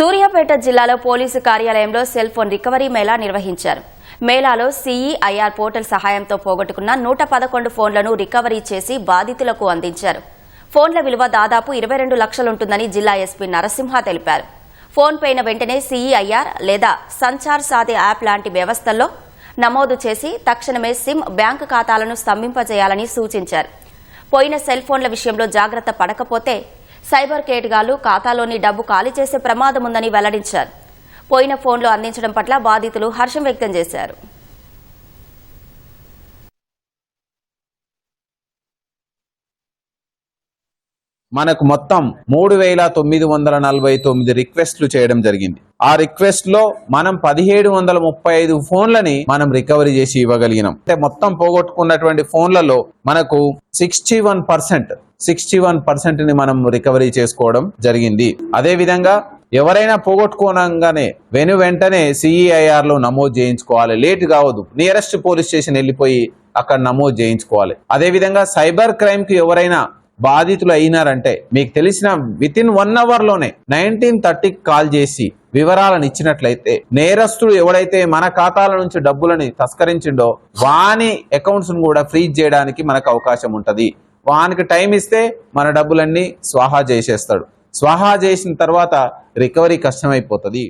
సూర్యాపేట జిల్లాలో పోలీసు కార్యాలయంలో cell phone recovery Mela నిర్వహించారు. మేళాలో సీఈఐఆర్ పోర్టల్ సహాయంతో పోగొట్టుకున్న నూట పదకొండు ఫోన్లను రికవరీ చేసి బాధితులకు అందించారు. ఫోన్ల విలువ దాదాపు ఇరవై రెండు లక్షలుంటుందని జిల్లా ఎస్పీ నరసింహ తెలిపారు. ఫోన్ పైన వెంటనే సీఈఐఆర్ లేదా సంచార్ సాధి యాప్ లాంటి వ్యవస్థల్లో నమోదు చేసి తక్షణమే సిమ్ బ్యాంకు ఖాతాలను స్తంభింపజేయాలని సూచించారు. పోయిన సెల్ ఫోన్ల విషయంలో జాగ్రత్త పడకపోతే సైబర్ కేటగాళ్ళు ఖాతాలోని డబ్బు ఖాళీ చేసే ప్రమాదం ఉందని వెల్లడించారు. పోయిన ఫోన్లు అందించడం పట్ల బాధితులు హర్షం వ్యక్తం చేశారు. మనకు మొత్తం మూడు వేల తొమ్మిది వందల నలభై తొమ్మిది రిక్వెస్ట్లు చేయడం జరిగింది. ఆ రిక్వెస్ట్లో మనం పదిహేడు వందల ముప్పై ఐదు ఫోన్లని మనం రికవరీ చేసి ఇవ్వగలిగినాం. అంటే మొత్తం పోగొట్టుకున్నటువంటి ఫోన్లలో మనకు sixty one percent sixty one పర్సెంట్ని మనం రికవరీ చేసుకోవడం జరిగింది. అదే విధంగా ఎవరైనా పోగొట్టుకోనంగానే వెను వెంటనే సిఈఐఆర్లో నమోదు చేయించుకోవాలి. లేట్ కావద్దు. నియరెస్ట్ పోలీస్ స్టేషన్ వెళ్ళిపోయి అక్కడ నమోదు చేయించుకోవాలి. అదేవిధంగా సైబర్ క్రైమ్కి ఎవరైనా బాధితులు అయినారంటే మీకు తెలిసిన విత్ ఇన్ వన్ అవర్లోనే నైన్టీన్ థర్టీకి కాల్ చేసి వివరాలను ఇచ్చినట్లయితే నేరస్తుడు ఎవడైతే మన ఖాతాల నుంచి డబ్బులని తస్కరించిండో వాని అకౌంట్స్ను కూడా ఫ్రీజ్ చేయడానికి మనకు అవకాశం ఉంటది. వానికి టైం ఇస్తే మన డబ్బులన్నీ స్వాహా చేసేస్తాడు. స్వాహా చేసిన తర్వాత రికవరీ కష్టమైపోతుంది.